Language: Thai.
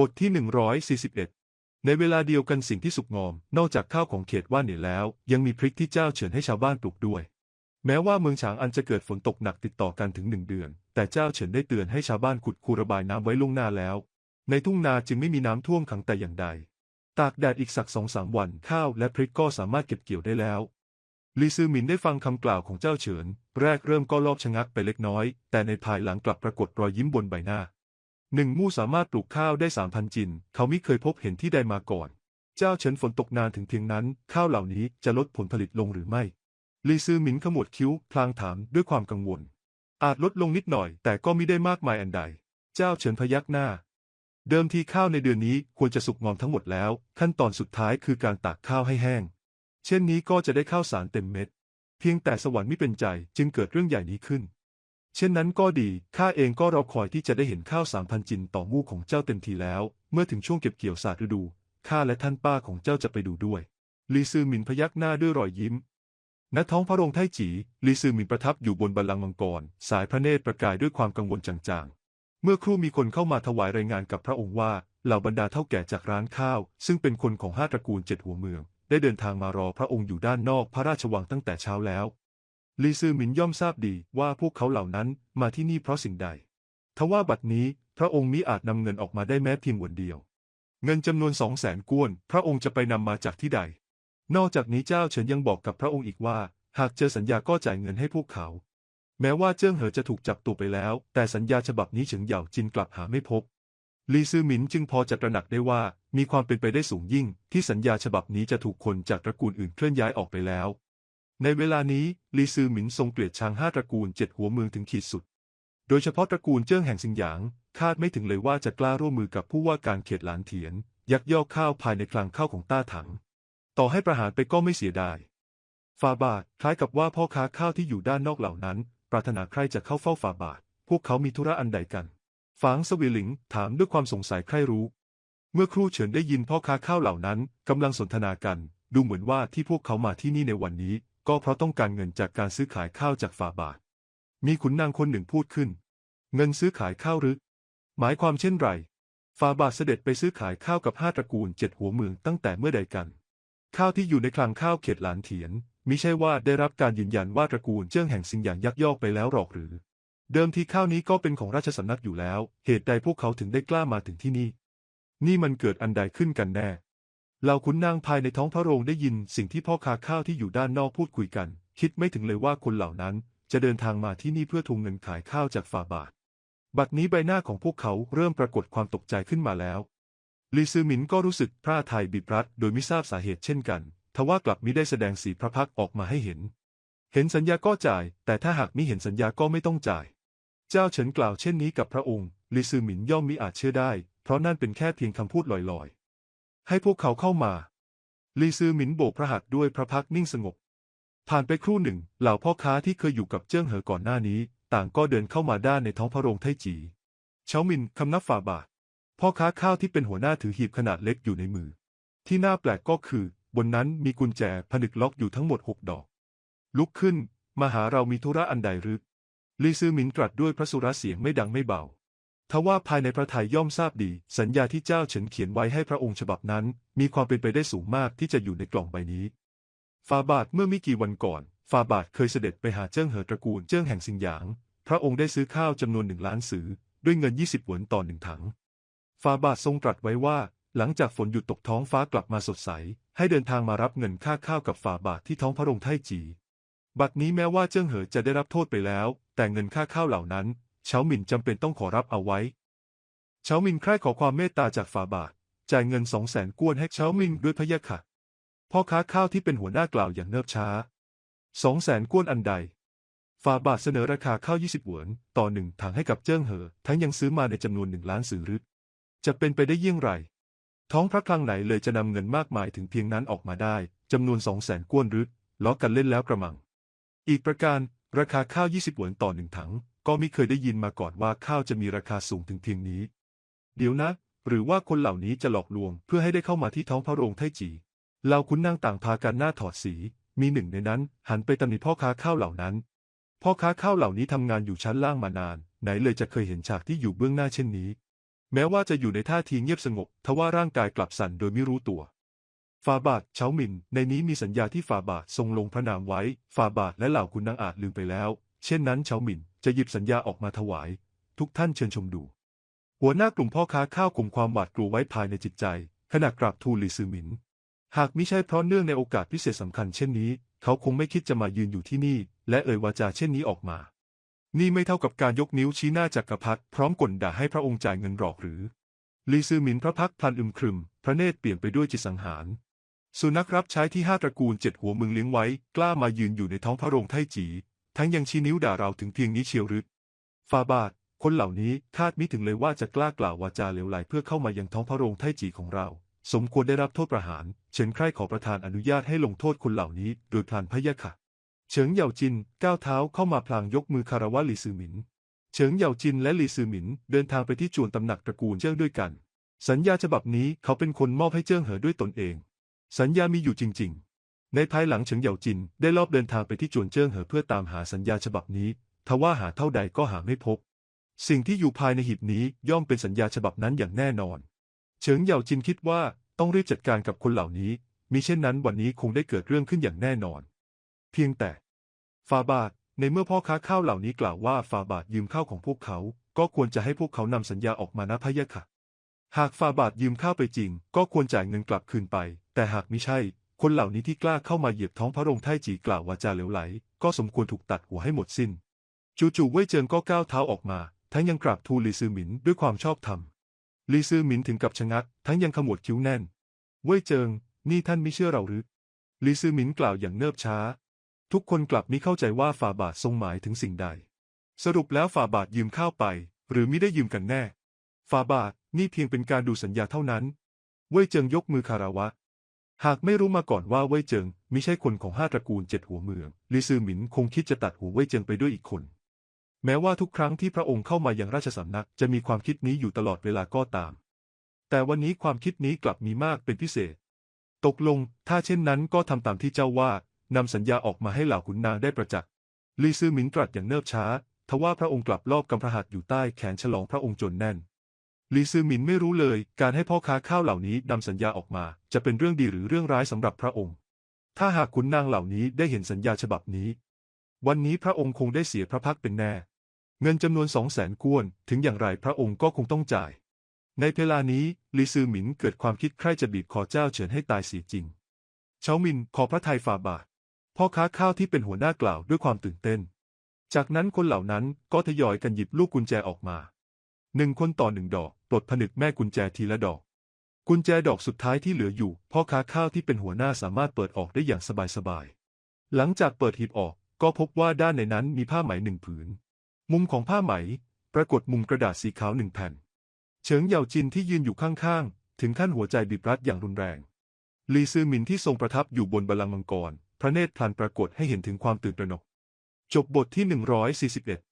บทที่ 141 ในเวลาเดียวกันสิ่งที่สุกงอม นอกจากข้าวของเขตว่านเหนียแล้ว ยังมีพริกที่เจ้าเฉินให้ชาวบ้านปลูกด้วย แม้ว่าเมืองฉางอันจะเกิดฝนตกหนักติดต่อกันถึงหนึ่งเดือน แต่เจ้าเฉินได้เตือนให้ชาวบ้านขุดคูระบายน้ำไว้ล่วงหน้าแล้ว ในทุ่งนาจึงไม่มีน้ำท่วมขังแต่อย่างใด ตากแดดอีกสักสองสามวันข้าวและพริกก็สามารถเก็บเกี่ยวได้แล้วลีซือหมินได้ฟังคำกล่าวของเจ้าเฉิน แรกเริ่มก็รอบชะงักไปเล็กน้อย แต่ในภายหลังกลับปรากฏรอยยิ้มบนใบหน้า หนึ่งมู่สามารถปลูกข้าวได้สามพันจิน เขามิเคยพบเห็นที่ใดมาก่อน เจ้าเฉินฝนตกนานถึงเพียงนั้น ข้าวเหล่านี้จะลดผลผลิตลงหรือไม่ลีซือหมินขมวดคิ้ว พลางถามด้วยความกังวล อาจลดลงนิดหน่อย แต่ก็มิได้มากมายอันใด เจ้าเฉินพยักหน้า เดิมทีข้าวในเดือนนี้ควรจะสุกงอมทั้งหมดแล้ว ขั้นตอนสุดท้ายคือการตากข้าวให้แห้ง เช่นนี้ก็จะได้ข้าวสารเต็มเม็ด เพียงแต่สวรรค์ไม่เป็นใจจึงเกิดเรื่องใหญ่นี้ขึ้น เช่นนั้นก็ดี ข้าเองก็รอคอยที่จะได้เห็นข้าวสามพันจินต่อมู่ของเจ้าเต็มทีแล้ว เมื่อถึงช่วงเก็บเกี่ยวศาสตร์ฤดู ข้าและท่านป้าของเจ้าจะไปดูด้วย ลีซือหมินพยักหน้าด้วยรอยยิ้ม ณ ท้องพระโรงไทจีลีซือหมินประทับอยู่บนบัลลังก์มังกร สายพระเนตรประกายด้วยความกังวลจางๆ เมื่อครู่มีคนเข้ามาถวายรายงานกับพระองค์ว่า เหล่าบรรดาเท่าแก่จากร้านข้าว ซึ่งเป็นคนของห้าตระกูลเจ็ดหัวเมือง ได้เดินทางมารอพระองค์อยู่ด้านนอกพระราชวังตั้งแต่เช้าแล้ว ลีซือหมินย่อมทราบดีว่าพวกเขาเหล่านั้นมาที่นี่เพราะสิ่งใด ทว่าบัดนี้พระองค์มิอาจนำเงินออกมาได้แม้เพียงหวนเดียว เงินจำนวนสองแสนกวน พระองค์จะไปนำมาจากที่ใด นอกจากนี้เจ้าเฉินยังบอกกับพระองค์อีกว่า หากเจอสัญญาก็จ่ายเงินให้พวกเขา แม้ว่าเจิ้งเหอจะถูกจับตัวไปแล้ว แต่สัญญาฉบับนี้เฉิงเหย่าจินกลับหาไม่พบ ลีซือหมินจึงพอจะตระหนักได้ว่ามีความเป็นไปได้สูงยิ่ง ที่สัญญาฉบับนี้จะถูกคนจากตระกูลอื่นเคลื่อนย้ายออกไปแล้ว ในเวลานี้ลีซือหมินทรงเกลียดชังห้าตระกูลเจ็ดหัวเมืองถึงขีดสุด โดยเฉพาะตระกูลเจิ้งแห่งซิงหยาง คาดไม่ถึงเลยว่าจะกล้าร่วมมือกับผู้ว่าการเขตหลานเถียน ยักยอกข้าวภายในคลังข้าวของต้าถัง ต่อให้ประหารไปก็ไม่เสียดายฟาบาทคล้ายกับว่าพ่อค้าข้าวที่อยู่ด้านนอกเหล่านั้น ปรารถนาใครจะเข้าเฝ้าฟาบาท พวกเขามีธุระอันใดกันฝางสวีหลิงถามด้วยความสงสัยใคร่รู้ เมื่อครู่เฉินได้ยินพ่อค้าข้าวเหล่านั้นกำลังสนทนากัน ดูเหมือนว่าที่พวกเขามาที่นี่ในวันนี้ ก็เพราะต้องการเงินจากการซื้อขายข้าวจากฟาบาท มีขุนนางคนหนึ่งพูดขึ้น เงินซื้อขายข้าวหรือ หมายความเช่นไรฟาบาทเสด็จไปซื้อขายข้าวกับห้าตระกูลเจ็ดหัวเมืองตั้งแต่เมื่อใดกัน ข้าวที่อยู่ในคลังข้าวเขตหลานเถียนมิใช่ว่าได้รับการยืนยันว่าตระกูลเจิ้งแห่งสิงหยางยักยอกไปแล้วหรอกหรือ เดิมทีข้าวนี้ก็เป็นของราชสำนักอยู่แล้ว เหตุใดพวกเขาถึงได้กล้ามาถึงที่นี่ นี่มันเกิดอันใดขึ้นกันแน่ เหล่าขุนนางภายในท้องพระโรงได้ยินสิ่งที่พ่อค้าข้าวที่อยู่ด้านนอกพูดคุยกัน คิดไม่ถึงเลยว่าคนเหล่านั้นจะเดินทางมาที่นี่เพื่อทวงเงินขายข้าวจากฝ่าบาท บัดนี้ใบหน้าของพวกเขาเริ่มปรากฏความตกใจขึ้นมาแล้ว ลีซือหมินก็รู้สึกพร่าไทยบีบรัดโดยไม่ทราบสาเหตุเช่นกัน ทว่ากลับมิได้แสดงสีพระพักออกมาให้เห็น เห็นสัญญาก็จ่าย แต่ถ้าหากมิเห็นสัญญาก็ไม่ต้องจ่าย เจ้าเฉินกล่าวเช่นนี้กับพระองค์ ลีซือหมินย่อมมิอาจเชื่อได้ เพราะนั่นเป็นแค่เพียงคำพูดลอยๆ ให้พวกเขาเข้ามา ลีซือหมินโบกพระหัตถ์ด้วยพระพักนิ่งสงบ ผ่านไปครู่หนึ่ง เหล่าพ่อค้าที่เคยอยู่กับเจิ้งเหอก่อนหน้านี้ ต่างก็เดินเข้ามาด้านในท้องพระโรงไทจี เฉาหมินคำนับฝ่าบาท พ่อค้าข้าวที่เป็นหัวหน้าถือหีบขนาดเล็กอยู่ในมือ ที่น่าแปลกก็คือ บนนั้นมีกุญแจผนึกล็อกอยู่ทั้งหมดหกดอก ลุกขึ้น มาหาเรามีธุระอันใดหรือลีซือหมินตรัสด้วยพระสุรเสียงไม่ดังไม่เบา ทว่าภายในพระทัยย่อมทราบดี สัญญาที่เจ้าเฉินเขียนไว้ให้พระองค์ฉบับนั้น มีความเป็นไปได้สูงมากที่จะอยู่ในกล่องใบนี้ฟาบาทเมื่อไม่กี่วันก่อนฟาบาทเคยเสด็จไปหาเจิ้งเหอตระกูลเจิ้งแห่งสิงหยาง พระองค์ได้ซื้อข้าวจำนวนหนึ่งล้านสือ ด้วยเงินยี่สิบหวนต่อหนึ่งถังฟาบาททรงตรัสไว้ว่า หลังจากฝนหยุดตกท้องฟ้ากลับมาสดใส ให้เดินทางมารับเงินค่าข้าวกับฟาบาทที่ท้องพระโรงไทจี บัดนี้แม้ว่าเจิ้งเหอจะได้รับโทษไปแล้ว แต่เงินค่าข้าวเหล่านั้น เฉาหมินจำเป็นต้องขอรับเอาไว้ เฉาหมินใคร่ขอความเมตตาจากฟาบาท จ่ายเงินสองแสนกวนให้เฉาหมินด้วยพะยะค่ะ พ่อค้าข้าวที่เป็นหัวหน้ากล่าวอย่างเนิบช้า สองแสนกวนอันใดฟาบาทเสนอราคาข้าวยี่สิบหวน ต่อหนึ่งถังให้กับเจิ้งเหอ ทั้งยังซื้อมาในจำนวนหนึ่งล้านสือรึจะเป็นไปได้เยี่ยงไร ท้องพระคลังไหนเลยจะนำเงินมากมายถึงเพียงนั้นออกมาได้จำนวนสองแสนกวนรึล้อกันเล่นแล้วกระมัง อีกประการราคาข้าวยี่สิบหวนต่อหนึ่งถัง ก็ไม่เคยได้ยินมาก่อนว่าข้าวจะมีราคาสูงถึงเพียงนี้ เดี๋ยวนะ หรือว่าคนเหล่านี้จะหลอกลวงเพื่อให้ได้เข้ามาที่ท้องพระโรงไทจีเหล่าขุนนางต่างพากันหน้าถอดสี มีหนึ่งในนั้น หันไปตำหนิพ่อค้าข้าวเหล่านั้น พ่อค้าข้าวเหล่านี้ทำงานอยู่ชั้นล่างมานาน ไหนเลยจะเคยเห็นฉากที่อยู่เบื้องหน้าเช่นนี้ แม้ว่าจะอยู่ในท่าทีเงียบสงบทว่าร่างกายกลับสั่นโดยไม่รู้ตัวฟาบาทเฉาหมิน ในนี้มีสัญญาที่ฟาบาททรงลงพระนามไว้ ฟาบาทและเหล่าคุณนางอาจลืมไปแล้ว เช่นนั้นเฉาหมิน จะหยิบสัญญาออกมาถวาย ทุกท่านเชิญชมดู หัวหน้ากลุ่มพ่อค้าข้าวข่มความหวาดกลัวไว้ภายในจิตใจ ขณะกราบทูลหลีซือหมิน หากมิใช่เพราะเนื่องในโอกาสพิเศษสำคัญเช่นนี้ เขาคงไม่คิดจะมายืนอยู่ที่นี่ และเอ่ยวาจาเช่นนี้ออกมา นี่ไม่เท่ากับการยกนิ้วชี้หน้าจักรพรรดิพร้อมกลด่าให้พระองค์จ่ายเงินหรอกหรือลีซือหมินพระพักพลันอึมครึม พระเนตรเปลี่ยนไปด้วยจิตสังหาร สุนัขรับใช้ที่ห้าตระกูลเจ็ดหัวมึงเลี้ยงไว้ กล้ามายืนอยู่ในท้องพระโรงไทจี ทั้งยังชี้นิ้วด่าเราถึงเพียงนี้เชียวหรือฟาบาท คนเหล่านี้คาดมิถึงเลยว่าจะกล้ากล่าววาจาเหลวไหลเพื่อเข้ามายังท้องพระโรงไทจีของเรา สมควรได้รับโทษประหาร เฉินใคร่ขอประทานอนุญาตให้ลงโทษคนเหล่านี้โดยพลันพะยะค่ะ เฉิงเหยาจินก้าวเท้าเข้ามาพลางยกมือคารวะลีซือหมิน เฉิงเหยาจินและลีซือหมินเดินทางไปที่จวนตำหนักตระกูลเจิ้งด้วยกัน สัญญาฉบับนี้เขาเป็นคนมอบให้เจิ้งเหอด้วยตนเอง สัญญามีอยู่จริง ๆ ในภายหลังเฉิงเหยาจินได้ลอบเดินทางไปที่จวนเจิ้งเหอเพื่อตามหาสัญญาฉบับนี้ ทว่าหาเท่าใดก็หาไม่พบ สิ่งที่อยู่ภายในหีบนี้ย่อมเป็นสัญญาฉบับนั้นอย่างแน่นอน เฉิงเหยาจินคิดว่าต้องรีบจัดการกับคนเหล่านี้ มิเช่นนั้นวันนี้คงได้เกิดเรื่องขึ้นอย่างแน่นอน เพียงแต่ฟาบาทในเมื่อพ่อค้าข้าวเหล่านี้กล่าวว่าฟาบาทยืมข้าวของพวกเขา ก็ควรจะให้พวกเขานำสัญญาออกมานะพะยะค่ะ หากฟาบาทยืมข้าวไปจริง ก็ควรจ่ายเงินกลับคืนไป แต่หากมิใช่ คนเหล่านี้ที่กล้าเข้ามาเหยียบท้องพระโรงไทจีกล่าววาจาเหลวไหล ก็สมควรถูกตัดหัวให้หมดสิ้น จู่ๆเว่ยเจิงก็ก้าวเท้าออกมา ทั้งยังกราบทูลลีซือหมินด้วยความชอบธรรมลีซือหมินถึงกับชะงัก ทั้งยังขมวดคิ้วแน่น เว่ยเจิง นี่ท่านไม่เชื่อเราหรือลีซือหมินกล่าวอย่างเนิบช้า ทุกคนกลับมิเข้าใจว่าฝ่าบาททรงหมายถึงสิ่งใด สรุปแล้วฝ่าบาทยืมข้าวไป หรือมิได้ยืมกันแน่ ฝ่าบาทนี่เพียงเป็นการดูสัญญาเท่านั้น เว่ยเจิงยกมือคารวะ หากไม่รู้มาก่อนว่าเว่ยเจิงมิใช่คนของห้าตระกูลเจ็ดหัวเมืองลีซือหมินคงคิดจะตัดหัวเว่ยเจิงไปด้วยอีกคน แม้ว่าทุกครั้งที่พระองค์เข้ามายังราชสำนักจะมีความคิดนี้อยู่ตลอดเวลาก็ตาม แต่วันนี้ความคิดนี้กลับมีมากเป็นพิเศษ ตกลง ถ้าเช่นนั้นก็ทำตามที่เจ้าว่านำสัญญาออกมาให้เหล่าขุนนางได้ประจักษ์ลีซือหมินตรัสอย่างเนิบช้าทว่าพระองค์กลับลอบกำพระหัตถ์อยู่ใต้แขนฉลองพระองค์จนแน่น ลีซือหมินไม่รู้เลย การให้พ่อค้าข้าวเหล่านี้นำสัญญาออกมา จะเป็นเรื่องดีหรือเรื่องร้ายสำหรับพระองค์ ถ้าหากขุนนางเหล่านี้ได้เห็นสัญญาฉบับนี้ วันนี้พระองค์คงได้เสียพระพักเป็นแน่ เงินจำนวนสองแสนกวน ถึงอย่างไรพระองค์ก็คงต้องจ่าย ในเวลานี้ลีซือหมินเกิดความคิดใคร่จะบีบคอเจ้าเฉินให้ตายเสียจริง เฉามินขอพระทัยฝ่าบาท พ่อค้าข้าวที่เป็นหัวหน้ากล่าวด้วยความตื่นเต้น จากนั้นคนเหล่านั้นก็ทยอยกันหยิบลูกกุญแจออกมา หนึ่งคนต่อหนึ่งดอก ปลดผนึกแม่กุญแจทีละดอก กุญแจดอกสุดท้ายที่เหลืออยู่ พ่อค้าข้าวที่เป็นหัวหน้าสามารถเปิดออกได้อย่างสบายๆ หลังจากเปิดหีบออก ก็พบว่าด้านในนั้นมีผ้าไหมหนึ่งผืน มุมของผ้าไหม ปรากฏมุมกระดาษสีขาวหนึ่งแผ่น เฉิงเหยาจินที่ยืนอยู่ข้างๆ ถึงขั้นหัวใจบีบรัดอย่างรุนแรง ลีซือหมินที่ทรงประทับอยู่บนบัลลังก์มังกร พระเนตรพลันปรากฏให้เห็นถึงความตื่นตระหนก จบบทที่ 141